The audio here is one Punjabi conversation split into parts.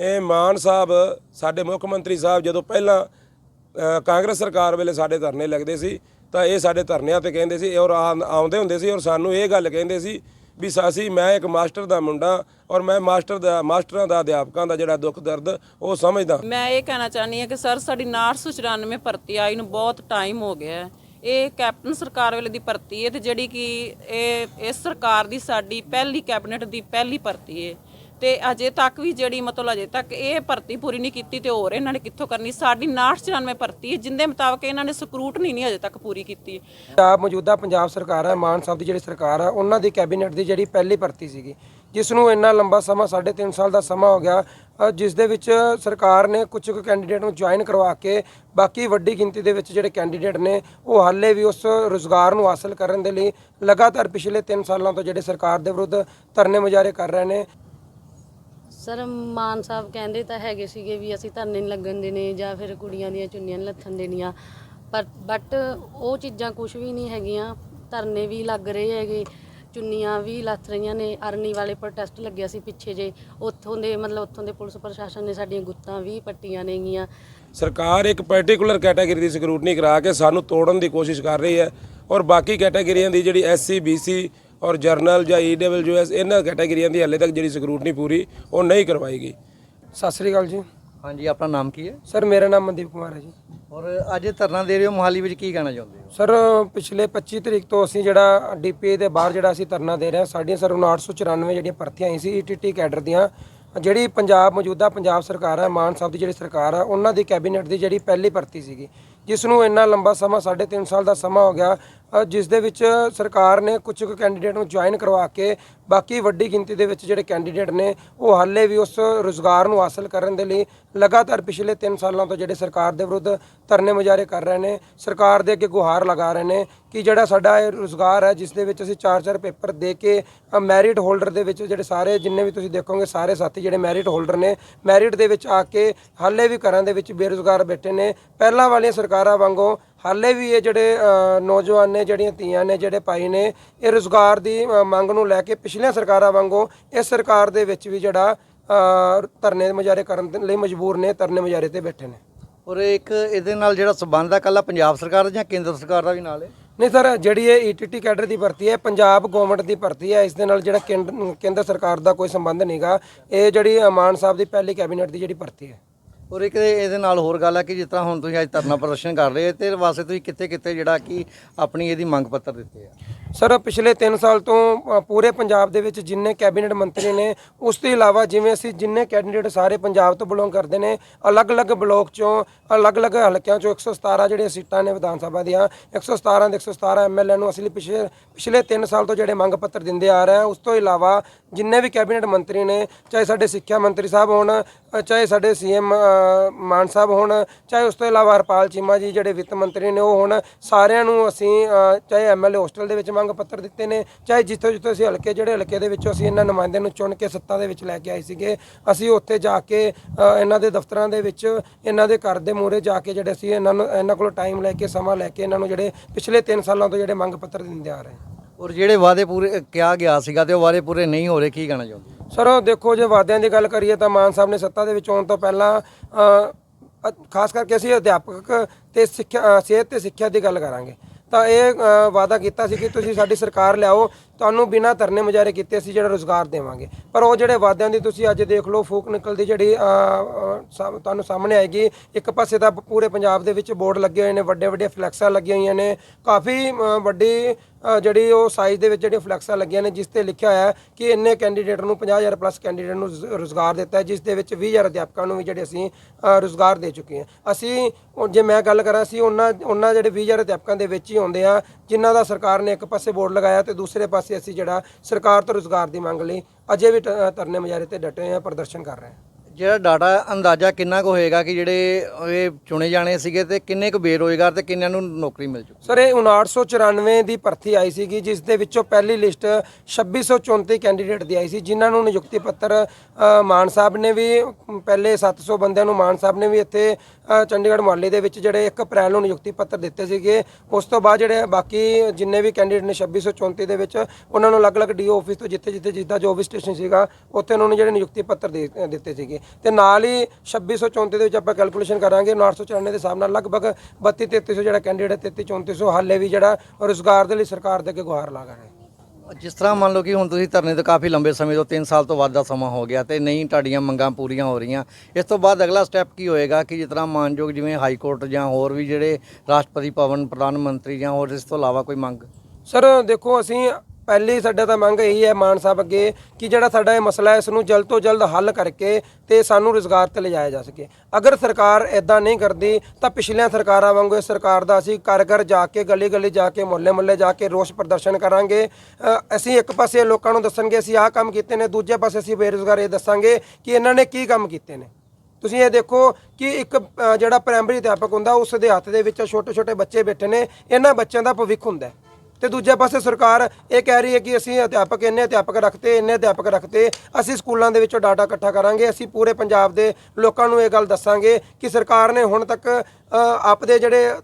ਇਹ ਮਾਨ ਸਾਹਿਬ, ਸਾਡੇ ਮੁੱਖ ਮੰਤਰੀ ਸਾਹਿਬ ਜਦੋਂ ਪਹਿਲਾਂ ਕਾਂਗਰਸ ਸਰਕਾਰ ਵੇਲੇ ਸਾਡੇ ਧਰਨੇ ਲੱਗਦੇ ਸੀ, ਤਾਂ ਇਹ ਸਾਡੇ ਧਰਨਿਆਂ ਤੇ ਕਹਿੰਦੇ ਸੀ, ਔਰ ਆਉਂਦੇ ਹੁੰਦੇ ਸੀ, ਔਰ ਸਾਨੂੰ ਇਹ ਗੱਲ ਕਹਿੰਦੇ ਸੀ ਵੀ ਅਸੀਂ, ਮੈਂ ਇੱਕ ਮਾਸਟਰ ਦਾ ਮੁੰਡਾ, ਔਰ ਮੈਂ ਮਾਸਟਰ ਦਾ, ਮਾਸਟਰਾਂ ਦਾ, ਅਧਿਆਪਕਾਂ ਦਾ ਜਿਹੜਾ ਦੁੱਖ ਦਰਦ, ਉਹ ਸਮਝਦਾ। ਮੈਂ ਇਹ ਕਹਿਣਾ ਚਾਹਨੀ ਹਾਂ ਕਿ ਸਰ, ਸਾਡੀ 994 ਭਰਤੀ ਆਈ ਨੂੰ ਬਹੁਤ ਟਾਈਮ ਹੋ ਗਿਆ ਹੈ। ਇਹ ਕੈਪਟਨ ਸਰਕਾਰ ਵੇਲੇ ਦੀ ਭਰਤੀ ਹੈ ਤੇ ਜਿਹੜੀ ਕਿ ਇਹ, ਇਸ ਸਰਕਾਰ ਦੀ ਸਾਡੀ ਪਹਿਲੀ ਕੈਬਨਿਟ ਦੀ ਪਹਿਲੀ ਭਰਤੀ ਹੈ। ਤੇ ਅਜੇ ਤੱਕ ਵੀ ਜਿਹੜੀ ਮਤਲਬ ਅਜੇ ਤੱਕ ਇਹ ਭਰਤੀ ਪੂਰੀ ਨਹੀਂ ਕੀਤੀ ਤੇ ਹੋਰ ਇਹਨਾਂ ਨੇ ਕਿੱਥੋਂ ਕਰਨੀ? ਸਾਡੀ 994 ਭਰਤੀ ਹੈ, ਜਿੰਦੇ ਮੁਤਾਬਕ ਇਹਨਾਂ ਨੇ ਸਕਰੂਟਨੀ ਨਹੀਂ ਅਜੇ ਤੱਕ ਪੂਰੀ ਕੀਤੀ। ਪੰਜਾਬ ਮੌਜੂਦਾ ਪੰਜਾਬ ਸਰਕਾਰ ਹੈ, ਮਾਨ ਸਾਹਿਬ ਦੀ ਜਿਹੜੀ ਸਰਕਾਰ ਹੈ, ਉਹਨਾਂ ਦੀ ਕੈਬਨਿਟ ਦੀ ਜਿਹੜੀ ਪਹਿਲੀ ਭਰਤੀ ਸੀਗੀ। ਜਿਸ ਨੂੰ ਇੰਨਾ ਲੰਬਾ ਸਮਾਂ 3.5 ਸਾਲ ਦਾ ਸਮਾਂ ਹੋ ਗਿਆ ਜਿਸ ਦੇ ਵਿੱਚ ਸਰਕਾਰ ਨੇ ਕੁਝ ਕੁ ਕੈਂਡੀਡੇਟ ਨੂੰ ਜੁਆਇਨ ਕਰਵਾ ਕੇ, ਬਾਕੀ ਵੱਡੀ ਗਿਣਤੀ ਦੇ ਵਿੱਚ ਜਿਹੜੇ ਕੈਂਡੀਡੇਟ ਨੇ, ਉਹ ਹਾਲੇ ਵੀ ਉਸ ਰੋਜ਼ਗਾਰ ਨੂੰ ਹਾਸਲ ਕਰਨ ਦੇ ਲਈ ਲਗਾਤਾਰ ਪਿਛਲੇ 3 ਸਾਲਾਂ ਤੋਂ ਜਿਹੜੇ ਸਰਕਾਰ ਦੇ ਵਿਰੁੱਧ ਧਰਨੇ ਮੁਜ਼ਾਹਰੇ ਕਰ ਰਹੇ ਨੇ। ਸਰ, ਮਾਨ ਸਾਹਿਬ ਕਹਿੰਦੇ ਤਾਂ ਹੈਗੇ ਸੀਗੇ ਵੀ ਅਸੀਂ ਧਰਨੇ ਨਹੀਂ ਲੱਗਣ ਦੇਣੇ ਜਾਂ ਫਿਰ ਕੁੜੀਆਂ ਦੀਆਂ ਚੁੰਨੀਆਂ ਨਹੀਂ ਲੱਥਣ ਦੇਣੀਆਂ। ਪਰ ਬਟ ਉਹ ਚੀਜ਼ਾਂ ਕੁਝ ਵੀ ਨਹੀਂ ਹੈਗੀਆਂ, ਧਰਨੇ ਵੀ ਲੱਗ ਰਹੇ ਹੈਗੇ। ਚੁੰਨੀਆਂ ਵੀ ਲੱਥ ਰਹੀਆਂ ਨੇ। ਅਰਨੀ ਵਾਲੇ ਪ੍ਰੋਟੈਸਟ ਲੱਗਿਆ ਸੀ ਪਿੱਛੇ ਜੇ। ਉੱਥੋਂ ਦੇ ਮਤਲਬ ਉੱਥੋਂ ਦੇ ਪੁਲਿਸ ਪ੍ਰਸ਼ਾਸਨ ਨੇ ਸਾਡੀਆਂ ਗੁੱਤਾਂ ਵੀ ਪੱਟੀਆਂ ਨੇਗੀਆਂ। ਸਰਕਾਰ ਇੱਕ ਪਾਰਟਿਕੂਲਰ ਕੈਟਾਗਰੀ ਦੀ ਸਕਰੂਟਨੀ ਕਰਾ ਕੇ ਸਾਨੂੰ ਤੋੜਨ ਦੀ ਕੋਸ਼ਿਸ਼ ਕਰ ਰਹੀ ਹੈ ਔਰ ਬਾਕੀ ਕੈਟਾਗਰੀਆਂ ਦੀ ਜਿਹੜੀ ਐਸਸੀ ਬੀਸੀ ਔਰ ਜਰਨਲ ਜਾਂ ਈਡਬਲਯੂਐਸ ਇਹਨਾਂ ਕੈਟਾਗਰੀਆਂ ਦੀ ਹਾਲੇ ਤੱਕ ਜਿਹੜੀ ਸਕਰੂਟਨੀ ਪੂਰੀ ਉਹ ਨਹੀਂ ਕਰਵਾਈ ਗਈ। ਸਤਿ ਸ੍ਰੀ ਅਕਾਲ ਜੀ। ਹਾਂਜੀ ਆਪਣਾ ਨਾਮ ਕੀ ਹੈ? ਸਰ ਮੇਰਾ ਨਾਮ ਮਨਦੀਪ ਕੁਮਾਰ ਹੈ ਜੀ। ਔਰ ਅੱਜ ਧਰਨਾ ਦੇ ਰਹੇ ਹੋ ਮੋਹਾਲੀ ਵਿੱਚ ਕੀ ਕਹਿਣਾ ਚਾਹੁੰਦੇ ਹੋ? ਸਰ, ਪਿਛਲੇ 25 ਤਰੀਕ ਤੋਂ ਅਸੀਂ ਜਿਹੜਾ ਡੀਪੀਏ ਦੇ ਬਾਹਰ ਜਿਹੜਾ ਅਸੀਂ ਧਰਨਾ ਦੇ ਰਹੇ ਹਾਂ, ਸਾਡੀਆਂ ਸਰ 994 ਜਿਹੜੀਆਂ ਭਰਤੀਆਂ ਆਈ ਸੀ ਈਟੀਟੀ ਕੈਡਰ ਦੀਆਂ, ਜਿਹੜੀ ਪੰਜਾਬ ਮੌਜੂਦਾ ਪੰਜਾਬ ਸਰਕਾਰ ਹੈ, ਮਾਨ ਸਾਹਿਬ ਦੀ ਜਿਹੜੀ ਸਰਕਾਰ ਹੈ, ਉਹਨਾਂ ਦੀ ਕੈਬਨਿਟ ਦੀ ਜਿਹੜੀ ਪਹਿਲੀ ਭਰਤੀ ਸੀਗੀ। ਜਿਸ ਨੂੰ ਇੰਨਾ ਲੰਬਾ ਸਮਾਂ 3.5 ਸਾਲ ਦਾ ਸਮਾਂ ਹੋ ਗਿਆ ਜਿਸ ਦੇ ਵਿੱਚ ਸਰਕਾਰ ਨੇ ਕੁਝ ਕੁ ਕੈਂਡੀਡੇਟ ਨੂੰ ਜੁਆਇਨ ਕਰਵਾ ਕੇ ਬਾਕੀ ਵੱਡੀ ਗਿਣਤੀ ਦੇ ਵਿੱਚ ਜਿਹੜੇ ਕੈਂਡੀਡੇਟ ਨੇ, ਉਹ ਹਾਲੇ ਵੀ ਉਸ ਰੋਜ਼ਗਾਰ ਨੂੰ ਹਾਸਲ ਕਰਨ ਦੇ ਲਈ ਲਗਾਤਾਰ ਪਿਛਲੇ 3 ਸਾਲਾਂ ਤੋਂ ਜਿਹੜੇ ਸਰਕਾਰ ਦੇ ਵਿਰੁੱਧ ਧਰਨੇ ਮੁਜ਼ਾਹਰੇ ਕਰ ਰਹੇ ਨੇ, ਸਰਕਾਰ ਦੇ ਅੱਗੇ ਗੁਹਾਰ ਲਗਾ ਰਹੇ ਨੇ ਕਿ ਜਿਹੜਾ ਸਾਡਾ ਇਹ ਰੋਜ਼ਗਾਰ ਹੈ, ਜਿਸ ਦੇ ਵਿੱਚ ਅਸੀਂ 4-4 ਪੇਪਰ ਦੇ ਕੇ ਮੈਰਿਟ ਹੋਲਡਰ ਦੇ ਵਿੱਚ ਜਿਹੜੇ ਸਾਰੇ, ਜਿੰਨੇ ਵੀ ਤੁਸੀਂ ਦੇਖੋਗੇ, ਸਾਰੇ ਸਾਥੀ ਜਿਹੜੇ ਮੈਰਿਟ ਹੋਲਡਰ ਨੇ ਮੈਰਿਟ ਦੇ ਵਿੱਚ ਆ ਕੇ ਹਾਲੇ ਵੀ ਘਰਾਂ ਦੇ ਵਿੱਚ ਬੇਰੁਜ਼ਗਾਰ ਬੈਠੇ ਨੇ। ਪਹਿਲਾਂ ਵਾਲੀਆਂ ਸਰਕਾਰਾਂ ਵਾਂਗੂ ਹਾਲੇ ਵੀ ਇਹ ਜਿਹੜੇ ਨੌਜਵਾਨ ਨੇ ਜਿਹੜੀਆਂ ਧੀਆਂ ਨੇ ਜਿਹੜੇ ਭਾਈ ਨੇ ਇਹ ਰੋਜ਼ਗਾਰ ਦੀ ਮੰਗ ਨੂੰ ਲੈ ਕੇ ਪਿਛਲੀਆਂ ਸਰਕਾਰਾਂ ਵਾਂਗੂ ਇਸ ਸਰਕਾਰ ਦੇ ਵਿੱਚ ਵੀ ਜਿਹੜਾ ਧਰਨੇ ਮੁਜ਼ਾਹਰੇ ਕਰਨ ਲਈ ਮਜਬੂਰ ਨੇ ਧਰਨੇ ਮੁਜ਼ਾਹਰੇ ਤੇ ਬੈਠੇ ਨੇ। ਔਰ ਇੱਕ ਇਹਦੇ ਨਾਲ ਜਿਹੜਾ ਸਬੰਧ ਹੈ ਕੱਲਾ ਪੰਜਾਬ ਸਰਕਾਰ ਦਾ ਜਾਂ ਕੇਂਦਰ ਸਰਕਾਰ ਦਾ ਵੀ ਨਾਲ ਹੈ? ਨਹੀਂ ਸਰ ਜਿਹੜੀ ਇਹ ਈਟੀਟੀ ਕੈਡਰ ਦੀ ਭਰਤੀ ਹੈ ਪੰਜਾਬ ਗਵਰਨਮੈਂਟ ਦੀ ਭਰਤੀ ਹੈ ਇਸ ਦੇ ਨਾਲ ਜਿਹੜਾ ਕੇਂਦਰ ਸਰਕਾਰ ਦਾ ਕੋਈ ਸੰਬੰਧ ਨਹੀਂਗਾ ਇਹ ਜਿਹੜੀ ਮਾਨ ਸਾਹਿਬ ਦੀ ਪਹਿਲੀ ਕੈਬਨਿਟ ਦੀ ਜਿਹੜੀ ਭਰਤੀ ਹੈ। ਔਰ ਇੱਕ ਇਹਦੇ ਨਾਲ ਹੋਰ ਗੱਲ ਹੈ ਕਿ ਜਿਸ ਤਰ੍ਹਾਂ ਹੁਣ ਤੁਸੀਂ ਅੱਜ ਧਰਨਾ ਪ੍ਰਦਰਸ਼ਨ ਕਰ ਰਹੇ ਹੋ, ਤੇ ਵਾਸਤੇ ਤੁਸੀਂ ਕਿੱਥੇ ਕਿੱਥੇ ਜਿਹੜਾ ਕਿ ਆਪਣੀ ਇਹਦੀ ਮੰਗ ਪੱਤਰ ਦਿੱਤੇ ਆ? ਸਰ ਪਿਛਲੇ 3 ਸਾਲ ਤੋਂ ਪੂਰੇ ਪੰਜਾਬ ਦੇ ਵਿੱਚ ਜਿੰਨੇ ਕੈਬਨਿਟ ਮੰਤਰੀ ਨੇ, ਉਸ ਤੋਂ ਇਲਾਵਾ ਜਿਵੇਂ ਅਸੀਂ ਜਿੰਨੇ ਕੈਂਡੀਡੇਟ ਸਾਰੇ ਪੰਜਾਬ ਤੋਂ ਬਿਲੋਂਗ ਕਰਦੇ ਨੇ, ਅਲੱਗ-ਅਲੱਗ ਬਲਾਕ ਚੋਂ, ਅਲੱਗ-ਅਲੱਗ ਹਲਕਿਆਂ ਚੋਂ 117 ਜਿਹੜੀਆਂ ਸੀਟਾਂ ਨੇ ਵਿਧਾਨ ਸਭਾ ਦੀਆਂ 117 ਦੇ 117 ਐਮਐਲਏ ਨੂੰ ਅਸੀਂ ਪਿਛਲੇ ਪਿਛਲੇ 3 ਸਾਲ ਤੋਂ ਜਿਹੜੇ ਮੰਗ ਪੱਤਰ ਦਿੰਦੇ ਆ ਰਹੇ ਹਾਂ, ਉਸ ਤੋਂ ਇਲਾਵਾ ਜਿੰਨੇ ਵੀ ਕੈਬਨਿਟ ਮੰਤਰੀ ਨੇ ਚਾਹੇ ਸਾਡੇ ਸਿੱਖਿਆ ਮੰਤਰੀ ਸਾਹਿਬ ਹੋਣ ਚਾਹੇ ਸਾਡੇ ਸੀਐਮ ਮਾਨ ਸਾਹਿਬ ਹੋਣ ਚਾਹੇ ਉਸ ਤੋਂ ਇਲਾਵਾ ਹਰਪਾਲ ਚੀਮਾ ਜੀ ਜਿਹੜੇ ਵਿੱਤ ਮੰਤਰੀ ਨੇ ਉਹ ਹੋਣ ਸਾਰਿਆਂ ਨੂੰ ਅਸੀਂ ਅ, ਚਾਹੇ ਐਮਐਲਏ ਹੋਸਟਲ ਦੇ ਵਿੱਚ ਮੰਗ ਪੱਤਰ ਦਿੱਤੇ ਨੇ ਚਾਹੇ ਜਿੱਥੋਂ ਜਿੱਥੋਂ ਅਸੀਂ ਹਲਕੇ ਜਿਹੜੇ ਹਲਕੇ ਦੇ ਵਿੱਚੋਂ ਅਸੀਂ ਇਹਨਾਂ ਨੁਮਾਇੰਦਿਆਂ ਨੂੰ ਚੁਣ ਕੇ ਸੱਤਾ ਦੇ ਵਿੱਚ ਲੈ ਕੇ ਆਏ ਸੀਗੇ ਅਸੀਂ ਉੱਥੇ ਜਾ ਕੇ ਇਹਨਾਂ ਦੇ ਦਫ਼ਤਰਾਂ ਦੇ ਵਿੱਚ ਇਹਨਾਂ ਦੇ ਘਰ ਦੇ ਮੂਹਰੇ ਜਾ ਕੇ ਜਿਹੜੇ ਅਸੀਂ ਇਹਨਾਂ ਨੂੰ ਇਹਨਾਂ ਕੋਲੋਂ ਟਾਈਮ ਲੈ ਕੇ ਸਮਾਂ ਲੈ ਕੇ ਇਹਨਾਂ ਨੂੰ ਜਿਹੜੇ ਪਿਛਲੇ 3 ਸਾਲਾਂ ਤੋਂ ਜਿਹੜੇ ਮੰਗ ਪੱਤਰ ਦਿੰਦੇ ਆ ਰਹੇ ਔਰ ਜਿਹੜੇ ਵਾਅਦੇ ਪੂਰੇ ਕਿਹਾ ਗਿਆ ਸੀਗਾ ਤੇ ਉਹ ਵਾਅਦੇ ਪੂਰੇ ਨਹੀਂ ਹੋ ਰਹੇ, ਕੀ ਕਹਿਣਾ ਚਾਹੁੰਦੇ ਸਰ, ਦੇਖੋ, ਜੇ ਵਾਅਦਿਆਂ ਦੀ ਗੱਲ ਕਰੀਏ ਤਾਂ ਮਾਨ ਸਾਹਿਬ ਨੇ ਸੱਤਾ ਦੇ ਵਿੱਚ ਆਉਣ ਤੋਂ ਪਹਿਲਾਂ ਖਾਸ ਕਰਕੇ ਅਸੀਂ ਅਧਿਆਪਕ ਤੇ ਸਿੱਖਿਆ ਸਿਹਤ ਤੇ ਸਿੱਖਿਆ ਦੀ ਗੱਲ ਕਰਾਂਗੇ। ਤਾਂ ਇਹ ਵਾਅਦਾ ਕੀਤਾ ਸੀ ਕਿ ਤੁਸੀਂ ਸਾਡੀ ਸਰਕਾਰ ਲਿਆਓ ਤੁਹਾਨੂੰ ਬਿਨਾਂ ਧਰਨੇ ਮੁਜ਼ਾਹਰੇ ਕੀਤੇ ਅਸੀਂ ਜਿਹੜਾ ਰੋਜ਼ਗਾਰ ਦੇਵਾਂਗੇ। ਪਰ ਉਹ ਜਿਹੜੇ ਵਾਅਦਿਆਂ ਦੀ ਤੁਸੀਂ ਅੱਜ ਦੇਖ ਲਓ ਫੂਕ ਨਿਕਲਦੀ ਜਿਹੜੀ ਅ, ਤੁਹਾਨੂੰ ਸਾਹਮਣੇ ਆਏਗੀ। ਇੱਕ ਪਾਸੇ ਤਾਂ ਪੂਰੇ ਪੰਜਾਬ ਦੇ ਵਿੱਚ ਬੋਰਡ ਲੱਗੇ ਹੋਏ ਨੇ ਵੱਡੇ ਵੱਡੇ ਫਲੈਕਸਾਂ ਲੱਗੀਆਂ ਹੋਈਆਂ ਨੇ। ਕਾਫੀ ਵੱਡੀ ਜਿਹੜੀ ਉਹ ਸਾਈਜ਼ ਦੇ ਵਿੱਚ ਜਿਹੜੀਆਂ ਫਲੈਕਸਾਂ ਲੱਗੀਆਂ ਨੇ ਜਿਸ ਤੇ ਲਿਖਿਆ ਹੋਇਆ ਹੈ ਕਿ ਇੰਨੇ ਕੈਂਡੀਡੇਟ ਨੂੰ 50000 ਪਲੱਸ ਕੈਂਡੀਡੇਟ ਨੂੰ ਜ਼- ਰੋਜ਼ਗਾਰ ਦਿੱਤਾ ਹੈ ਜਿਸ ਦੇ ਵਿੱਚ 20000 ਅਧਿਆਪਕਾਂ ਨੂੰ ਵੀ ਜਿਹੜੇ ਅਸੀਂ ਅ, ਰੋਜ਼ਗਾਰ ਦੇ ਚੁੱਕੇ ਹਾਂ। ਅਸੀਂ ਜੇ ਮੈਂ ਗੱਲ ਕਰਾਂ ਅਸੀਂ ਉਹਨਾਂ ਉਹਨਾਂ ਜਿਹੜੇ 20000 ਅਧਿਆਪਕਾਂ ਦੇ ਵਿੱਚ ਹੀ ਆਉਂਦੇ ਆ ਜਿਨ੍ਹਾਂ ਦਾ ਸਰਕਾਰ ਨੇ ਇੱਕ ਪਾਸੇ ਬੋਰਡ ਲਗਾਇਆ ਤੇ ਦੂਸਰੇ ਪਾਸੇ ਅਸੀਂ ਜਿਹੜਾ ਸਰਕਾਰ ਤੋਂ ਰੋਜ਼ਗਾਰ ਦੀ ਮੰਗ ਲਈ ਅਜੇ ਵੀ ਟ- ਧਰਨੇ ਮੁਜ਼ਾਹਰੇ ਤੇ ਡਟੇ ਹੋਏ ਹਾਂ, ਪ੍ਰਦਰਸ਼ਨ ਕਰ ਰਹੇ ਹਾਂ। ਜਿਹੜਾ ਡਾਟਾ ਅੰਦਾਜ਼ਾ ਕਿੰਨਾ ਕੁ ਹੋਏਗਾ ਕਿ ਜਿਹੜੇ ਇਹ ਚੁਣੇ ਜਾਣੇ ਸੀਗੇ ਤੇ ਕਿੰਨੇ ਕੁ ਬੇਰੋਜ਼ਗਾਰ ਤੇ ਕਿੰਨਿਆਂ ਨੂੰ ਨੌਕਰੀ ਮਿਲ ਚੁੱਕੀ ਸਰ ਇਹ 5994 ਦੀ ਭਰਤੀ ਆਈ ਸੀਗੀ ਜਿਸ ਦੇ ਵਿੱਚੋਂ ਪਹਿਲੀ ਲਿਸਟ 2634 ਕੈਂਡੀਡੇਟ ਦੀ ਆਈ ਸੀ ਜਿਨ੍ਹਾਂ ਨੂੰ ਨਿਯੁਕਤੀ ਪੱਤਰ ਮਾਨ ਸਾਹਿਬ ਨੇ ਵੀ ਅਮ, ਪਹਿਲੇ 700 ਬੰਦਿਆਂ ਨੂੰ ਮਾਨ ਸਾਹਿਬ ਨੇ ਵੀ ਇੱਥੇ ਚੰਡੀਗੜ੍ਹ ਮੁਹੱਲੇ ਦੇ ਵਿੱਚ ਜਿਹੜੇ 1 ਅਪ੍ਰੈਲ ਨੂੰ ਨਿਯੁਕਤੀ ਪੱਤਰ ਦਿੱਤੇ ਸੀਗੇ। ਉਸ ਤੋਂ ਬਾਅਦ ਜਿਹੜੇ ਬਾਕੀ ਜਿੰਨੇ ਵੀ ਕੈਂਡੀਡੇਟ ਨੇ 2634 ਦੇ ਵਿੱਚ ਉਹਨਾਂ ਨੂੰ ਅਲੱਗ-ਅਲੱਗ ਡੀਓ ਆਫਿਸ ਤੋਂ ਜਿੱਥੇ ਜਿੱਥੇ ਜਿੱਦਾਂ ਜੋ ਵੀ ਸਟੇਸ਼ਨ ਸੀਗਾ ਉੱਥੇ ਉਹਨਾਂ ਨੂੰ ਜਿਹੜੇ ਨਿਯੁਕਤੀ ਪੱਤਰ ਦੇ ਦਿੱਤੇ ਸੀਗੇ। ਤੇ ਨਾਲ ਹੀ 2634 ਦੇ ਵਿੱਚ ਆਪਾਂ ਕੈਲਕੂਲੇਸ਼ਨ ਕਰਾਂਗੇ 994 ਦੇ ਹਿਸਾਬ ਨਾਲ ਲਗਭਗ 32 3300 ਜਿਹੜਾ ਕੈਂਡੀਡੇਟ 33 3400 ਹਾਲੇ ਵੀ ਜਿਹੜਾ ਰੋਜ਼ਗਾਰ ਦੇ ਲਈ ਸਰਕਾਰ ਦੇ ਅੱਗੇ ਗੁਹਾਰ ਲਾ ਰਹੇ ਜਿਸ ਤਰ੍ਹਾਂ ਮੰਨ ਲਓ ਕਿ ਹੁਣ ਤੁਸੀਂ ਧਰਨੇ ਤੋਂ ਕਾਫੀ ਲੰਬੇ ਸਮੇਂ ਤੋਂ 3 ਸਾਲ ਤੋਂ ਵੱਧ ਦਾ ਸਮਾਂ ਹੋ ਗਿਆ ਤੇ ਨਹੀਂ ਤੁਹਾਡੀਆਂ ਮੰਗਾਂ ਪੂਰੀਆਂ ਹੋ ਰਹੀਆਂ ਇਸ ਤੋਂ ਬਾਅਦ ਅਗਲਾ ਸਟੈਪ ਕੀ ਹੋਏਗਾ ਕਿ ਜਿਸ ਤਰ੍ਹਾਂ ਮਾਨਯੋਗ ਜਿਵੇਂ ਹਾਈ ਕੋਰਟ ਜਾਂ ਹੋਰ ਵੀ ਜਿਹੜੇ ਰਾਸ਼ਟਰਪਤੀ ਭਵਨ ਪ੍ਰਧਾਨ ਮੰਤਰੀ ਜਾਂ ਹੋਰ ਇਸ ਤੋਂ ਇਲਾਵਾ ਕੋਈ ਮੰਗ? ਸਰ ਦੇਖੋ ਅਸੀਂ ਪਹਿਲੀ ਸਾਡਾ ਤਾਂ ਮੰਗ ਇਹੀ ਹੈ ਮਾਨ ਸਾਹਿਬ ਅੱਗੇ ਕਿ ਜਿਹੜਾ ਸਾਡਾ ਇਹ ਮਸਲਾ ਹੈ ਇਸ ਨੂੰ ਜਲਦ ਤੋਂ ਜਲਦ ਹੱਲ ਕਰਕੇ ਤੇ ਸਾਨੂੰ ਰੁਜ਼ਗਾਰ ਤੇ ਲਿਜਾਇਆ ਜਾ ਸਕੇ। ਅਗਰ ਸਰਕਾਰ ਇਦਾਂ ਨਹੀਂ ਕਰਦੀ, ਤਾਂ ਪਿਛਲੀਆਂ ਸਰਕਾਰਾਂ ਵਾਂਗੂ ਇਸ ਸਰਕਾਰ ਦਾ ਅਸੀਂ ਘਰ ਘਰ ਜਾ ਕੇ ਗਲੀ ਗਲੀ ਜਾ ਕੇ ਮੁਹੱਲੇ ਮੁਹੱਲੇ ਜਾ ਕੇ ਰੋਸ ਪ੍ਰਦਰਸ਼ਨ ਕਰਾਂਗੇ। ਅਸੀਂ ਇੱਕ ਪਾਸੇ ਲੋਕਾਂ ਨੂੰ ਦੱਸਣਗੇ, ਅਸੀਂ ਆਹ ਕੰਮ ਕੀਤੇ ਨੇ, ਦੂਜੇ ਪਾਸੇ ਅਸੀਂ ਬੇਰੁਜ਼ਗਾਰ ਇਹ ਦੱਸਾਂਗੇ ਕਿ ਇਹਨਾਂ ਨੇ ਕੀ ਕੰਮ ਕੀਤੇ ਨੇ। ਤੁਸੀਂ ਇਹ ਦੇਖੋ ਕਿ ਇੱਕ ਜਿਹੜਾ ਪ੍ਰਾਇਮਰੀ ਅਧਿਆਪਕ ਹੁੰਦਾ, ਉਸ ਦੇ ਹੱਥ ਦੇ ਵਿੱਚ ਛੋਟੇ ਛੋਟੇ ਬੱਚੇ ਬੈਠੇ ਨੇ, ਇਹਨਾਂ ਬੱਚਿਆਂ ਦਾ ਭਵਿੱਖ ਹੁੰਦਾ ਹੈ। ਤੇ ਦੂਜੇ ਪਾਸੇ ਸਰਕਾਰ ਇਹ ਕਹਿ ਰਹੀ ਹੈ ਕਿ ਅਸੀਂ ਅਧਿਆਪਕ ਇੰਨੇ ਅਧਿਆਪਕ ਰੱਖਤੇ, ਇੰਨੇ ਅਧਿਆਪਕ ਰੱਖਤੇ, ਅਸੀਂ ਸਕੂਲਾਂ ਦੇ ਵਿੱਚੋਂ ਡਾਟਾ ਇਕੱਠਾ ਕਰਾਂਗੇ, ਅਸੀਂ ਪੂਰੇ ਪੰਜਾਬ ਦੇ ਲੋਕਾਂ ਨੂੰ ਇਹ ਗੱਲ ਦੱਸਾਂਗੇ ਕਿ ਸਰਕਾਰ ਨੇ ਹੁਣ ਤੱਕ ਆਪਦੇ ਜਿਹੜੇ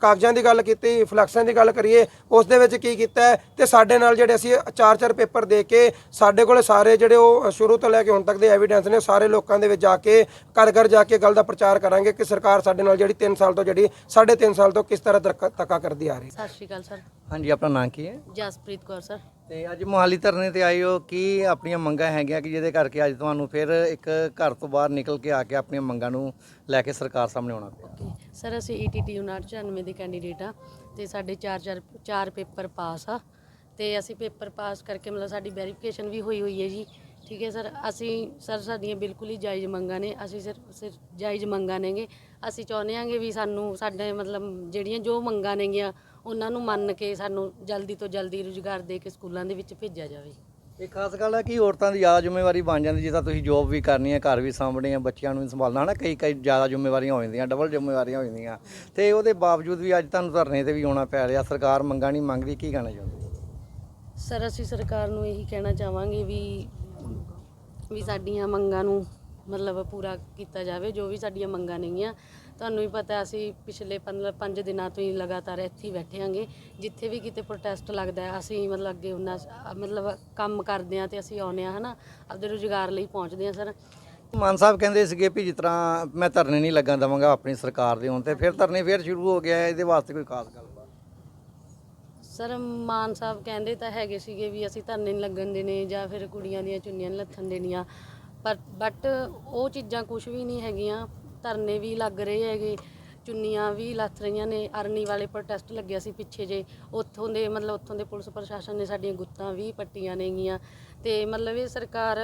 ਕਾਗਜ਼ਾਂ ਦੀ ਗੱਲ ਕੀਤੀ ਫਲੈਕਸਾਂ ਦੀ ਗੱਲ ਕਰੀਏ ਉਸ ਦੇ ਵਿੱਚ ਕੀ ਕੀਤਾ ਹੈ? ਤੇ ਸਾਡੇ ਨਾਲ ਜਿਹੜੇ ਅਸੀਂ ਚਾਰ ਚਾਰ ਪੇਪਰ ਦੇ ਕੇ ਸਾਡੇ ਕੋਲੇ ਸਾਰੇ ਜਿਹੜੇ ਉਹ ਸ਼ੁਰੂ ਤੋਂ ਲੈ ਕੇ ਹੁਣ ਤੱਕ ਦੇ ਐਵੀਡੈਂਸ ਨੇ ਉਹ ਸਾਰੇ ਲੋਕਾਂ ਦੇ ਵਿੱਚ ਜਾ ਕੇ ਘਰ ਘਰ ਜਾ ਕੇ ਗੱਲ ਦਾ ਪ੍ਰਚਾਰ ਕਰਾਂਗੇ ਕਿ ਸਰਕਾਰ ਸਾਡੇ ਨਾਲ ਜਿਹੜੀ 3 ਸਾਲ ਤੋਂ ਜਿਹੜੀ 3.5 ਸਾਲ ਤੋਂ ਕਿਸ ਤਰ੍ਹਾਂ ਧੱਕਾ ਧੱਕਾ ਕਰਦੀ ਆ ਰਹੀ ਸਤਿ ਸ਼੍ਰੀ ਅਕਾਲ ਸਰ। ਹਾਂਜੀ ਆਪਣਾ ਨਾਂ ਕੀ ਹੈ? ਜਸਪ੍ਰੀਤ ਕੌਰ ਸਰ। ਤੇ ਅੱਜ ਮੋਹਾਲੀ ਧਰਨੇ ਤੇ ਆਏ ਹੋ, ਕੀ ਆਪਣੀਆਂ ਮੰਗਾਂ ਹੈਗੀਆਂ ਕਿ ਜਿਹਦੇ ਕਰਕੇ ਅੱਜ ਤੁਹਾਨੂੰ ਫਿਰ ਇੱਕ ਘਰ ਤੋਂ ਬਾਹਰ ਨਿਕਲ ਕੇ ਆ ਕੇ ਆਪਣੀਆਂ ਮੰਗਾਂ ਨੂੰ ਲੈ ਕੇ ਸਰਕਾਰ ਸਾਹਮਣੇ ਆਉਣਾ ਪਿਆ? ਓਕੇ। ਸਰ, ਅਸੀਂ E ETT 994 ਦੇ ਕੈਂਡੀਡੇਟ ਆ ਤੇ ਸਾਡੇ ਚਾਰ ਚਾਰ ਚਾਰ ਪੇਪਰ ਪਾਸ ਆ ਤੇ ਅਸੀਂ ਪੇਪਰ ਪਾਸ ਕਰਕੇ ਮਤਲਬ ਸਾਡੀ ਵੈਰੀਫਿਕੇਸ਼ਨ ਵੀ ਹੋਈ ਹੋਈ ਹੈ ਜੀ। ਠੀਕ ਹੈ ਸਰ, ਅਸੀਂ ਸਰ, ਸਾਡੀਆਂ ਬਿਲਕੁਲ ਹੀ ਜਾਇਜ਼ ਮੰਗਾਂ ਨੇ, ਅਸੀਂ ਸਿਰਫ ਸਿਰ ਜਾਇਜ਼ ਮੰਗਾਂ ਨੇਗੇ। ਅਸੀਂ ਚਾਹੁੰਦੇ ਹਾਂਗੇ ਵੀ ਸਾਨੂੰ ਸਾਡੇ ਮਤਲਬ ਜਿਹੜੀਆਂ ਜੋ ਮੰਗਾਂ ਨੇਗੀਆਂ ਉਹਨਾਂ ਨੂੰ ਮੰਨ ਕੇ ਸਾਨੂੰ ਜਲਦੀ ਤੋਂ ਜਲਦੀ ਰੁਜ਼ਗਾਰ ਦੇ ਕੇ ਸਕੂਲਾਂ ਦੇ ਵਿੱਚ ਭੇਜਿਆ ਜਾਵੇ। ਇਹ ਖਾਸ ਗੱਲ ਹੈ ਕਿ ਔਰਤਾਂ ਦੀ ਜ਼ਿਆਦਾ ਜ਼ਿੰਮੇਵਾਰੀ ਬਣ ਜਾਂਦੀ ਜਿੱਦਾਂ ਤੁਸੀਂ ਜੋਬ ਵੀ ਕਰਨੀ ਹੈ ਘਰ ਵੀ ਸਾਂਭਣੇ ਆ ਬੱਚਿਆਂ ਨੂੰ ਵੀ ਸੰਭਾਲਣਾ ਹਨਾ? ਕਈ ਕਈ ਜ਼ਿਆਦਾ ਜ਼ਿੰਮੇਵਾਰੀਆਂ ਹੋ ਜਾਂਦੀਆਂ ਡਬਲ ਜ਼ਿੰਮੇਵਾਰੀਆਂ ਹੋ ਜਾਂਦੀਆਂ। ਤੇ ਉਹਦੇ ਬਾਵਜੂਦ ਵੀ ਅੱਜ ਤੁਹਾਨੂੰ ਧਰਨੇ ਤੇ ਵੀ ਆਉਣਾ ਪੈ ਰਿਹਾ ਸਰਕਾਰ ਮੰਗਾਂ ਨਹੀਂ ਮੰਗਦੀ ਕੀ ਕਹਿਣਾ ਚਾਹੁੰਦੇ ਸਰ ਅਸੀਂ ਸਰਕਾਰ ਨੂੰ ਇਹੀ ਕਹਿਣਾ ਚਾਹਾਂਗੇ ਵੀ ਵੀ ਸਾਡੀਆਂ ਮੰਗਾਂ ਨੂੰ ਮਤਲਬ ਪੂਰਾ ਕੀਤਾ ਜਾਵੇ ਜੋ ਵੀ ਸਾਡੀਆਂ ਮੰਗਾਂ ਨੇਗੀਆਂ ਤੁਹਾਨੂੰ ਵੀ ਪਤਾ ਅਸੀਂ ਪਿਛਲੇ 5 ਦਿਨਾਂ ਤੋਂ ਹੀ ਲਗਾਤਾਰ ਇੱਥੇ ਹੀ ਬੈਠੇ ਆਂਗੇ ਜਿੱਥੇ ਵੀ ਕਿਤੇ ਪ੍ਰੋਟੈਸਟ ਲੱਗਦਾ ਹੈ ਅਸੀਂ ਮਤਲਬ ਅੱਗੇ ਉਹਨਾਂ ਮਤਲਬ ਕੰਮ ਕਰਦੇ ਆ ਤੇ ਅਸੀਂ ਆਉਂਦੇ ਆ ਹਨਾ? ਆਪਦੇ ਰੁਜ਼ਗਾਰ ਲਈ ਪਹੁੰਚਦੇ ਆ ਸਰ। ਮਾਨ ਸਾਹਿਬ ਕਹਿੰਦੇ ਸੀਗੇ ਵੀ ਜਿਸ ਤਰ੍ਹਾਂ ਮੈਂ ਧਰਨੇ ਨਹੀਂ ਲੱਗਣ ਦਵਾਂਗਾ ਆਪਣੀ ਸਰਕਾਰ ਦੇ ਹੋਣ ਤੇ ਫਿਰ ਧਰਨੇ ਫਿਰ ਸ਼ੁਰੂ ਹੋ ਗਿਆ ਹੈ, ਇਹਦੇ ਵਾਸਤੇ ਕੋਈ ਖਾਸ ਗੱਲ ਸਰ ਮਾਨ ਸਾਹਿਬ ਕਹਿੰਦੇ ਤਾਂ ਹੈਗੇ ਸੀਗੇ ਵੀ ਅਸੀਂ ਧਰਨੇ ਨਹੀਂ ਲੱਗਣ ਦੇਣੇ ਜਾਂ ਫਿਰ ਕੁੜੀਆਂ ਦੀਆਂ ਚੁੰਨੀਆਂ ਲੱਥਣ ਦੇਣੀਆਂ। ਪਰ ਬਟ ਉਹ ਚੀਜ਼ਾਂ ਕੁਝ ਵੀ ਨਹੀਂ ਹੈਗੀਆਂ। ਧਰਨੇ ਵੀ ਲੱਗ ਰਹੇ ਹੈਗੇ ਚੁੰਨੀਆਂ ਵੀ ਲੱਥ ਰਹੀਆਂ ਨੇ ਅਰਨੀ ਵਾਲੇ ਪ੍ਰੋਟੈਸਟ ਲੱਗਿਆ ਸੀ ਪਿੱਛੇ ਜੇ ਉੱਥੋਂ ਦੇ ਮਤਲਬ ਉੱਥੋਂ ਦੇ ਪੁਲਿਸ ਪ੍ਰਸ਼ਾਸਨ ਨੇ ਸਾਡੀਆਂ ਗੁੱਤਾਂ ਵੀ ਪੱਟੀਆਂ ਨੇਗੀਆਂ ਤੇ ਮਤਲਬ ਇਹ ਸਰਕਾਰ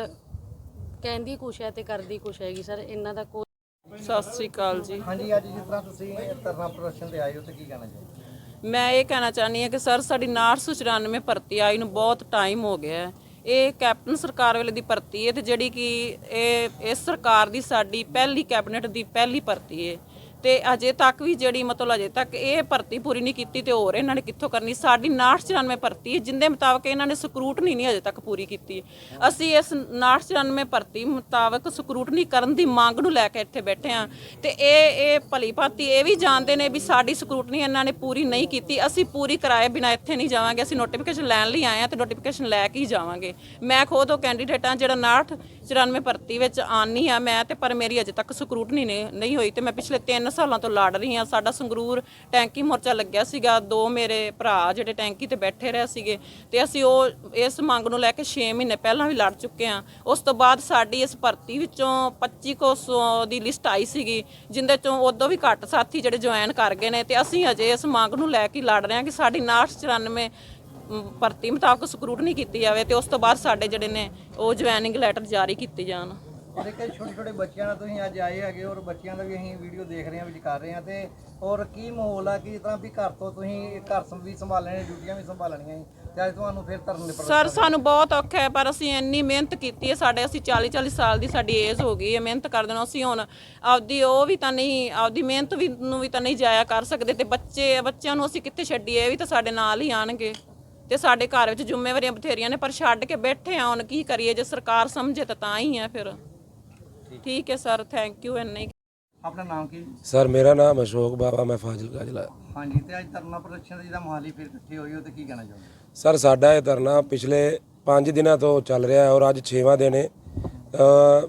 ਕਹਿੰਦੀ ਕੁਛ ਹੈ ਤੇ ਕਰਦੀ ਕੁਛ ਹੈਗੀ ਸਰ ਇਹਨਾਂ ਦਾ ਕੋਈ ਸਤਿ ਸ੍ਰੀ ਅਕਾਲ ਜੀ। ਹਾਂਜੀ ਅੱਜ ਜਿਸ ਤਰ੍ਹਾਂ ਤੁਸੀਂ ਧਰਨਾ ਪ੍ਰਦਰਸ਼ਨ ਤੇ ਆਏ ਹੋ ਤੇ ਕੀ ਕਹਿਣਾ ਚਾਹੁੰਦੇ ਮੈਂ ਇਹ ਕਹਿਣਾ ਚਾਹਨੀ ਹਾਂ ਕਿ ਸਰ ਸਾਡੀ 994 ਭਰਤੀ ਆਈ ਨੂੰ ਬਹੁਤ ਟਾਈਮ ਹੋ ਗਿਆ ਹੈ। ਇਹ ਕੈਪਟਨ ਸਰਕਾਰ ਵੇਲੇ ਦੀ ਭਰਤੀ ਹੈ ਤੇ ਜਿਹੜੀ ਕਿ ਇਹ, ਇਸ ਸਰਕਾਰ ਦੀ ਸਾਡੀ ਪਹਿਲੀ ਕੈਬਨਿਟ ਦੀ ਪਹਿਲੀ ਭਰਤੀ ਹੈ। ਤੇ ਅਜੇ ਤੱਕ ਵੀ ਜਿਹੜੀ ਮਤਲਬ ਅਜੇ ਤੱਕ ਇਹ ਭਰਤੀ ਪੂਰੀ ਨਹੀਂ ਕੀਤੀ ਤੇ ਹੋਰ ਇਹਨਾਂ ਨੇ ਕਿੱਥੋਂ ਕਰਨੀ? ਸਾਡੀ 994 ਭਰਤੀ ਹੈ, ਜਿੰਦੇ ਮੁਤਾਬਕ ਇਹਨਾਂ ਨੇ ਸਕਰੂਟਨੀ ਨਹੀਂ ਅਜੇ ਤੱਕ ਪੂਰੀ ਕੀਤੀ ਅਸੀਂ ਇਸ 994 ਭਰਤੀ ਮੁਤਾਬਕ ਸਕਰੂਟਨੀ ਕਰਨ ਦੀ ਮੰਗ ਨੂੰ ਲੈ ਕੇ ਇੱਥੇ ਬੈਠੇ ਆ ਤੇ ਇਹ ਇਹ ਭਲੀ ਭਾਂਤੀ ਇਹ ਵੀ ਜਾਣਦੇ ਨੇ ਵੀ ਸਾਡੀ ਸਕਰੂਟਨੀ ਇਹਨਾਂ ਨੇ ਪੂਰੀ ਨਹੀਂ ਕੀਤੀ। ਅਸੀਂ ਪੂਰੀ ਕਰਾਏ ਬਿਨਾ ਇੱਥੇ ਨਹੀਂ ਜਾਵਾਂਗੇ, ਅਸੀਂ ਨੋਟੀਫਿਕੇਸ਼ਨ ਲੈਣ ਲਈ ਆਏ ਆ ਤੇ ਨੋਟੀਫਿਕੇਸ਼ਨ ਲੈ ਕੇ ਹੀ ਜਾਵਾਂਗੇ। ਮੈਂ ਖੁਦ ਉਹ ਕੈਂਡੀਡੇਟ ਆ ਜਿਹੜਾ 994 ਭਰਤੀ ਵਿੱਚ ਆਨੀ ਆ ਮੈਂ ਤੇ ਪਰ ਮੇਰੀ ਅਜੇ ਤੱਕ ਸਕਰੂਟਨੀ ਨੇ ਨਹੀਂ ਹੋਈ ਤੇ ਮੈਂ ਪਿਛਲੇ 3 ਸਾਲਾਂ ਤੋਂ ਲੜ ਰਹੀ ਹਾਂ। ਸਾਡਾ ਸੰਗਰੂਰ ਟੈਂਕੀ ਮੋਰਚਾ ਲੱਗਿਆ ਸੀਗਾ। ਦੋ ਮੇਰੇ ਭਰਾ ਜਿਹੜੇ ਟੈਂਕੀ ਤੇ ਬੈਠੇ ਰਹੇ ਸੀਗੇ ਤੇ ਅਸੀਂ ਉਹ ਇਸ ਮੰਗ ਨੂੰ ਲੈ ਕੇ 6 ਮਹੀਨੇ ਪਹਿਲਾਂ ਵੀ ਲੜ ਚੁੱਕੇ ਹਾਂ। ਉਸ ਤੋਂ ਬਾਅਦ ਸਾਡੀ ਇਸ ਭਰਤੀ ਵਿੱਚੋਂ 2500 ਦੀ ਲਿਸਟ ਆਈ ਸੀਗੀ ਜਿੰਦੇ ਚੋਂ ਉਦੋਂ ਵੀ ਘੱਟ ਸਾਥੀ ਜਿਹੜੇ ਜੁਆਇਨ ਕਰ ਗਏ ਨੇ ਤੇ ਅਸੀਂ ਅਜੇ ਇਸ ਮੰਗ ਨੂੰ ਲੈ ਕੇ ਲੜ ਰਹੇ ਹਾਂ ਕਿ ਸਾਡੀ 994 ਮ, ਭਰਤੀ ਮੁਤਾਬਕ ਸਕਰੂਟਨੀ ਕੀਤੀ ਜਾਵੇ ਤੇ ਉਸ ਤੋਂ ਬਾਅਦ ਸਾਡੇ ਜਿਹੜੇ ਨੇ ਉਹ ਜੁਆਇਨਿੰਗ ਲੈਟਰ ਜਾਰੀ ਕੀਤੇ ਜਾਣ। ਇੱਕ ਛੋਟੇ ਛੋਟੇ ਬੱਚਿਆਂ ਨਾਲ ਤੁਸੀਂ ਅੱਜ ਆਏ ਹੈਗੇ ਔਰ ਬੱਚਿਆਂ ਦਾ ਵੀ ਅਸੀਂ ਵੀਡੀਓ ਦੇਖ ਰਹੇ ਹਾਂ ਵਿੱਚ ਕਰ ਰਹੇ ਹਾਂ ਤੇ ਔਰ ਕੀ ਮਾਹੌਲ ਆ ਕਿ ਤਰ੍ਹਾਂ ਵੀ ਘਰ ਤੋਂ ਤੁਸੀਂ ਘਰ ਸੰ- ਵੀ ਸੰਭਾਲਣੇ ਡਿਊਟੀਆਂ ਵੀ ਸੰਭਾਲਣੀਆਂ ਸੀ ਤੇ ਅੱਜ ਤੁਹਾਨੂੰ ਫਿਰ ਧਰਨ ਦੇ ਪਰ ਸਰ ਸਾਨੂੰ ਬਹੁਤ ਔਖਾ ਹੈ ਪਰ ਅਸੀਂ ਇੰਨੀ ਮਿਹਨਤ ਕੀਤੀ ਹੈ ਸਾਡੇ ਅਸੀਂ 40 40 ਸਾਲ ਦੀ ਸਾਡੀ ਏਜ ਹੋ ਗਈ ਹੈ ਮਿਹਨਤ ਕਰਦੇ ਨੂੰ ਅਸੀਂ ਹੁਣ ਆਪਦੀ ਉਹ ਵੀ ਤਾਂ ਨਹੀਂ ਆਪਦੀ ਮਿਹਨਤ ਵੀ ਨੂੰ ਵੀ ਤਾਂ ਨਹੀਂ ਜਾਇਆ ਕਰ ਸਕਦੇ ਤੇ ਬੱਚੇ ਬੱਚਿਆਂ ਨੂੰ ਅਸੀਂ ਕਿੱਥੇ ਛੱਡੀਏ ਇਹ ਵੀ ਤਾਂ ਸਾਡੇ ਨਾਲ ਹੀ ਆਣਗੇ ਤੇ ਸਾਡੇ ਘਰ ਵਿੱਚ ਜ਼ਿੰਮੇਵਾਰੀਆਂ ਬਥੇਰੀਆਂ ਨੇ ਪਰ ਛੱਡ ਕੇ ਬੈਠੇ ਆ ਹੁਣ ਕੀ ਕਰੀਏ ਜੇ ਸਰਕਾਰ ਸਮਝੇ ਤਾਂ ਤਾਂ ਹੀ ਹੈ ਫਿਰ। ਠੀਕ। ਹੈ ਸਰ ਥੈਂਕ ਯੂ ਇੰਨਾ ਹੀ। ਆਪਣਾ ਨਾਮ ਕੀ? ਸਰ ਮੇਰਾ ਨਾਮ ਅਸ਼ੋਕ ਬਾਬਾ ਮੈਂ ਫਾਜ਼ਿਲਕਾ ਜ਼ਿਲ੍ਹਾ। ਹਾਂਜੀ ਤੇ ਅੱਜ ਧਰਨਾ ਪ੍ਰਦਰਸ਼ਨ ਦੀ ਜਿਹਦਾ ਮਹਾਲੀ ਫਿਰ ਇਕੱਠੇ ਹੋਈ ਹੋ ਤੇ ਕੀ ਕਹਿਣਾ ਚਾਹੁੰਦੇ ਸਰ ਸਾਡਾ ਇਹ ਧਰਨਾ ਪਿਛਲੇ 5 ਦਿਨਾਂ ਤੋਂ ਚੱਲ ਰਿਹਾ ਹੈ ਔਰ ਅੱਜ 6ਵਾਂ ਦਿਨ ਹੈ। ਅ,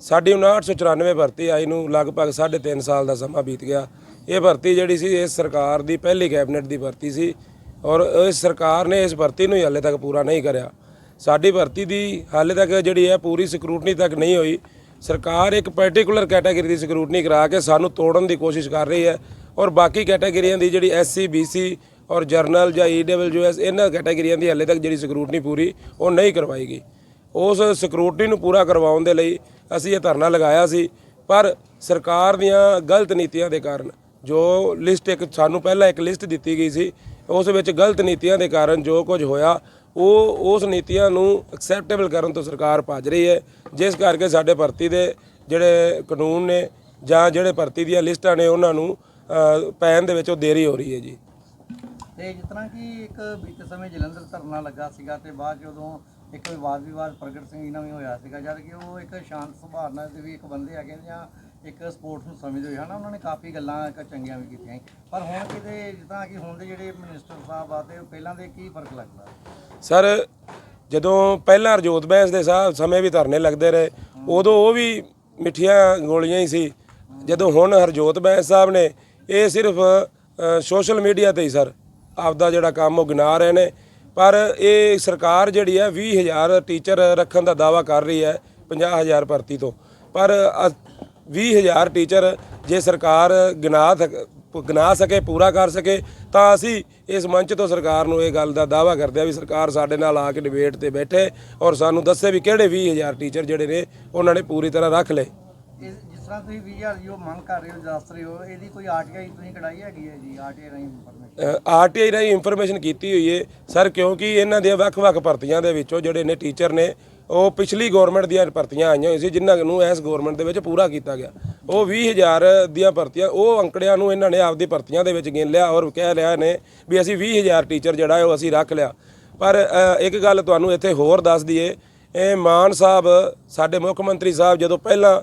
ਸਾਡੀ 5994 ਭਰਤੀ ਆਈ ਨੂੰ ਲਗਭਗ 3.5 ਸਾਲ ਦਾ ਸਮਾਂ ਬੀਤ ਗਿਆ। ਇਹ ਭਰਤੀ ਜਿਹੜੀ ਸੀ ਇਸ ਸਰਕਾਰ ਦੀ ਪਹਿਲੀ ਕੈਬਨਿਟ ਦੀ ਭਰਤੀ ਸੀ ਔਰ ਇਸ ਸਰਕਾਰ ਨੇ ਇਸ ਭਰਤੀ ਨੂੰ ਹੀ ਹਾਲੇ ਤੱਕ ਪੂਰਾ ਨਹੀਂ ਕਰਿਆ। ਸਾਡੀ ਭਰਤੀ ਦੀ ਹਾਲੇ ਤੱਕ ਜਿਹੜੀ ਹੈ ਪੂਰੀ ਸਕਰੂਟਨੀ ਤੱਕ ਨਹੀਂ ਹੋਈ। ਸਰਕਾਰ ਇੱਕ ਪਾਰਟਿਕੂਲਰ ਕੈਟਾਗਰੀ ਦੀ ਸਕਰੂਟਨੀ ਕਰਾ ਕੇ ਸਾਨੂੰ ਤੋੜਨ ਦੀ ਕੋਸ਼ਿਸ਼ ਕਰ ਰਹੀ ਹੈ ਔਰ ਬਾਕੀ ਕੈਟਾਗਰੀਆਂ ਦੀ ਜਿਹੜੀ ਐਸਸੀ ਬੀਸੀ ਔਰ ਜਰਨਲ ਜਾਂ ਈਡਬਲਯੂਐਸ ਇਹਨਾਂ ਕੈਟਾਗਰੀਆਂ ਦੀ ਹਾਲੇ ਤੱਕ ਜਿਹੜੀ ਸਕਰੂਟਨੀ ਪੂਰੀ ਉਹ ਨਹੀਂ ਕਰਵਾਈ ਗਈ ਉਸ ਸਕਰੂਟਨੀ ਨੂੰ ਪੂਰਾ ਕਰਵਾਉਣ ਦੇ ਲਈ ਅਸੀਂ ਇਹ ਧਰਨਾ ਲਗਾਇਆ ਸੀ, ਪਰ ਸਰਕਾਰ ਦੀਆਂ ਗਲਤ ਨੀਤੀਆਂ ਦੇ ਕਾਰਨ, ਜੋ ਲਿਸਟ ਇੱਕ ਸਾਨੂੰ ਪਹਿਲਾਂ ਇੱਕ ਲਿਸਟ ਦਿੱਤੀ ਗਈ ਸੀ, ਉਸ ਵਿੱਚ ਗਲਤ ਨੀਤੀਆਂ ਦੇ ਕਾਰਨ ਜੋ ਕੁਝ ਹੋਇਆ ਉਹ ਉਸ ਨੀਤੀਆਂ ਨੂੰ ਐਕਸੈਪਟੇਬਲ ਕਰਨ ਤੋਂ ਸਰਕਾਰ ਭੱਜ ਰਹੀ ਹੈ, ਜਿਸ ਕਰਕੇ ਸਾਡੇ ਭਰਤੀ ਦੇ ਜਿਹੜੇ ਕਾਨੂੰਨ ਨੇ ਜਾਂ ਜਿਹੜੇ ਭਰਤੀ ਦੀਆਂ ਲਿਸਟਾਂ ਨੇ ਉਹਨਾਂ ਨੂੰ ਪੈਣ ਦੇ ਵਿੱਚ ਉਹ ਦੇਰੀ ਹੋ ਰਹੀ ਹੈ ਜੀ। ਤੇ ਜਿਸ ਤਰ੍ਹਾਂ ਕਿ ਇੱਕ ਬੀਤੇ ਸਮੇਂ ਜਲੰਧਰ ਧਰਨਾ ਲੱਗਾ ਸੀਗਾ ਤੇ ਬਾਅਦ 'ਚ ਉਦੋਂ ਇੱਕ ਵਿਵਾਦ ਵਿਵਾਦ ਪ੍ਰਗਟ ਸਿੰਘ ਜੀ ਨਾਲ ਵੀ ਹੋਇਆ ਸੀਗਾ, ਜਦ ਕਿ ਉਹ ਇੱਕ ਸ਼ਾਂਤ ਸੁਭਾਅ ਨਾਲ ਦੇ ਵੀ ਇੱਕ ਬੰਦੇ ਹੈਗੇ ਜਾਂ ਇੱਕ ਸਪੋਰਟਸ ਨੂੰ ਸਮਝਦੇ ਹੋਏ, ਹਨਾ, ਉਹਨਾਂ ਨੇ ਕਾਫੀ ਗੱਲਾਂ ਇੱਕ ਚੰਗੀਆਂ ਵੀ ਕੀਤੀਆਂ ਸੀ। ਪਰ ਹੁਣ ਕਿਤੇ ਜਿਸ ਕਿ ਹੁਣ ਦੇ ਜਿਹੜੇ ਮਿਨਿਸਟਰ ਸਾਹਿਬ ਆ ਤੇ ਪਹਿਲਾਂ ਦੇ ਕੀ ਫ਼ਰਕ ਲੱਗਦਾ? ਸਰ, ਜਦੋਂ ਪਹਿਲਾਂ ਰਜੋਤ ਬੈਂਸ ਦੇ ਸਾਹਿਬ ਸਮੇਂ ਵੀ ਧਰਨੇ ਲੱਗਦੇ ਰਹੇ, ਉਦੋਂ ਉਹ ਵੀ ਮਿੱਠੀਆਂ ਗੋਲੀਆਂ ਹੀ ਸੀ। ਜਦੋਂ ਹੁਣ ਹਰਜੋਤ ਬੈਂਸ ਸਾਹਿਬ ਨੇ, ਇਹ ਸਿਰਫ ਸੋਸ਼ਲ ਮੀਡੀਆ ਤੇ ਹੀ ਸਰ। ਆਪਦਾ ਜਿਹੜਾ ਕੰਮ ਉਹ ਗਿਣਾ ਰਹੇ ਨੇ। ਪਰ ਇਹ ਸਰਕਾਰ ਜਿਹੜੀ ਹੈ 20000 ਟੀਚਰ ਰੱਖਣ ਦਾ ਦਾਵਾ ਕਰ ਰਹੀ ਹੈ 50000 ਭਰਤੀ ਤੋਂ। ਪਰ ਅ- 20000 ਟੀਚਰ ਜੇ ਸਰਕਾਰ ਗਿਣਾ ਗਿਣਾ ਸਕੇ ਪੂਰਾ ਕਰ ਸਕੇ ਤਾਂ ਅਸੀਂ ਇਸ ਮੰਚ ਤੋਂ ਸਰਕਾਰ ਨੂੰ ਇਹ ਗੱਲ ਦਾ ਦਾਵਾ ਕਰਦੇ ਆ ਵੀ ਸਰਕਾਰ ਸਾਡੇ ਨਾਲ ਆ ਕੇ ਡਿਬੇਟ ਤੇ ਬੈਠੇ ਔਰ ਸਾਨੂੰ ਦੱਸੇ ਵੀ ਕਿਹੜੇ 20000 ਟੀਚਰ ਜਿਹੜੇ ਨੇ ਉਹਨਾਂ ਨੇ ਪੂਰੀ ਤਰ੍ਹਾਂ ਰੱਖ ਲਏ। ਜਿਸ ਤਰ੍ਹਾਂ ਤੁਸੀਂ 20000 ਦੀ ਉਹ ਮੰਗ ਕਰ ਰਹੇ ਹੋ ਦੱਸ ਰਹੇ ਹੋ ਇਹਦੀ ਕੋਈ ਆਰਟੀਆਈ ਤੁਸੀਂ ਕਢਾਈ ਹੈਗੀ ਹੈ ਜੀ ਆਰਟੀਆਈ ਰਾਹੀਂ ਇਨਫੋਰਮੇਸ਼ਨ ਆਰਟੀਆਈ ਰਾਹੀਂ ਇਨਫੋਰਮੇਸ਼ਨ ਕੀਤੀ ਹੋਈ ਹੈ ਸਰ ਕਿਉਂਕਿ ਇਹਨਾਂ ਦੀਆਂ ਵੱਖ-ਵੱਖ ਭਰਤੀਆਂ ਦੇ ਵਿੱਚੋਂ ਜਿਹੜੇ ਨੇ ਟੀਚਰ ਨੇ ਉਹ ਪਿਛਲੀ ਗਵਰਨਮੈਂਟ ਦੀਆਂ ਭਰਤੀਆਂ ਆਈਆਂ ਹੋਈਆਂ ਸੀ, ਜਿਨ੍ਹਾਂ ਨੂੰ ਇਸ ਗਵਰਨਮੈਂਟ ਦੇ ਵਿੱਚ ਪੂਰਾ ਕੀਤਾ ਗਿਆ। ਉਹ 20000 ਦੀਆਂ ਭਰਤੀਆਂ, ਉਹ ਅੰਕੜਿਆਂ ਨੂੰ ਇਹਨਾਂ ਨੇ ਆਪਦੀ ਭਰਤੀਆਂ ਦੇ ਵਿੱਚ ਗਿਣ ਲਿਆ ਔਰ ਕਹਿ ਲਿਆ ਨੇ ਵੀ ਅਸੀਂ 20000 ਟੀਚਰ ਜਿਹੜਾ ਹੈ ਉਹ ਅਸੀਂ ਰੱਖ ਲਿਆ। ਪਰ ਇੱਕ ਗੱਲ ਤੁਹਾਨੂੰ ਇੱਥੇ ਹੋਰ ਦੱਸ ਦਈਏ, ਇਹ ਮਾਨ ਸਾਹਿਬ, ਸਾਡੇ ਮੁੱਖ ਮੰਤਰੀ ਸਾਹਿਬ ਜਦੋਂ ਪਹਿਲਾਂ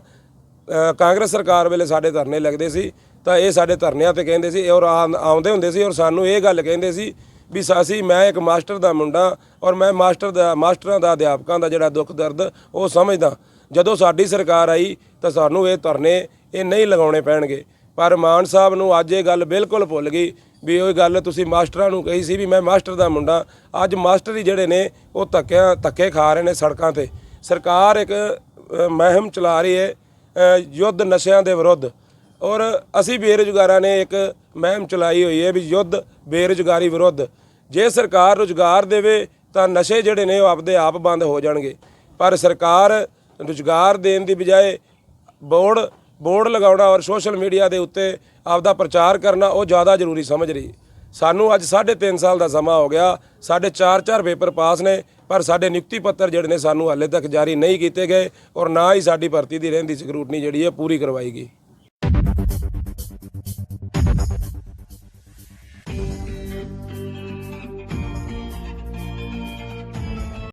ਕਾਂਗਰਸ ਸਰਕਾਰ ਵੇਲੇ ਸਾਡੇ ਧਰਨੇ ਲੱਗਦੇ ਸੀ, ਤਾਂ ਇਹ ਸਾਡੇ ਧਰਨਿਆਂ ਤੇ ਕਹਿੰਦੇ ਸੀ ਔਰ ਆ- ਆਉਂਦੇ ਹੁੰਦੇ ਸੀ ਔਰ ਸਾਨੂੰ ਇਹ ਗੱਲ ਕਹਿੰਦੇ ਸੀ ਵੀ ਸਾਸੀ ਮੈਂ ਇੱਕ ਮਾਸਟਰ ਦਾ ਮੁੰਡਾ ਔਰ ਮੈਂ ਮਾਸਟਰ ਦਾ, ਮਾਸਟਰਾਂ ਦਾ, ਅਧਿਆਪਕਾਂ ਦਾ ਜਿਹੜਾ ਦੁੱਖ ਦਰਦ ਉਹ ਸਮਝਦਾ। ਜਦੋਂ ਸਾਡੀ ਸਰਕਾਰ ਆਈ ਤਾਂ ਸਾਨੂੰ ਇਹ ਧਰਨੇ ਇਹ ਨਹੀਂ ਲਗਾਉਣੇ ਪੈਣਗੇ। ਪਰ ਮਾਨ ਸਾਹਿਬ ਨੂੰ ਅੱਜ ਇਹ ਗੱਲ ਬਿਲਕੁਲ ਭੁੱਲ ਗਈ ਵੀ ਉਹ ਗੱਲ ਤੁਸੀਂ ਮਾਸਟਰਾਂ ਨੂੰ ਕਹੀ ਸੀ ਵੀ ਮੈਂ ਮਾਸਟਰ ਦਾ ਮੁੰਡਾ। ਅੱਜ ਮਾਸਟਰ ਹੀ ਜਿਹੜੇ ਨੇ ਉਹ ਧੱਕਿਆਂ, ਧੱਕੇ ਖਾ ਰਹੇ ਨੇ ਸੜਕਾਂ ਤੇ। ਸਰਕਾਰ ਇੱਕ ਮਹਿਮ ਚਲਾ ਰਹੀ ਹੈ ਯੁੱਧ ਨਸ਼ਿਆਂ ਦੇ ਵਿਰੁੱਧ। ਔਰ ਅਸੀਂ ਬੇਰੁਜ਼ਗਾਰਾਂ ਨੇ ਇੱਕ ਮਹਿਮ ਚਲਾਈ ਹੋਈ ਹੈ ਵੀ ਯੁੱਧ ਬੇਰੁਜ਼ਗਾਰੀ ਵਿਰੁੱਧ। ਜੇ ਸਰਕਾਰ ਰੁਜ਼ਗਾਰ ਦੇਵੇ ਤਾਂ ਨਸ਼ੇ ਜਿਹੜੇ ਨੇ ਉਹ ਆਪਦੇ ਆਪ ਬੰਦ ਹੋ ਜਾਣਗੇ। ਪਰ ਸਰਕਾਰ ਰੁਜ਼ਗਾਰ ਦੇਣ ਦੀ ਬਜਾਏ ਬੋਰਡ ਬੋਰਡ ਲਗਾਉਣਾ ਔਰ ਸੋਸ਼ਲ ਮੀਡੀਆ ਦੇ ਉੱਤੇ ਆਪਦਾ ਪ੍ਰਚਾਰ ਕਰਨਾ ਉਹ ਜ਼ਿਆਦਾ ਜ਼ਰੂਰੀ ਸਮਝ ਰਹੀ। ਸਾਨੂੰ ਅੱਜ 3.5 ਸਾਲ ਦਾ ਸਮਾਂ ਹੋ ਗਿਆ ਸਾਡੇ 4-4 ਪੇਪਰ ਪਾਸ ਨੇ, ਪਰ ਸਾਡੇ ਨਿਯੁਕਤੀ ਪੱਤਰ ਜਿਹੜੇ ਨੇ ਸਾਨੂੰ ਹਾਲੇ ਤੱਕ ਜਾਰੀ ਨਹੀਂ ਕੀਤੇ ਗਏ ਔਰ ਨਾ ਹੀ ਸਾਡੀ ਭਰਤੀ ਦੀ ਰਹਿੰਦੀ ਸਕਰੂਟਨੀ ਜਿਹੜੀ ਹੈ ਪੂਰੀ ਕਰਵਾਈ ਗਈ।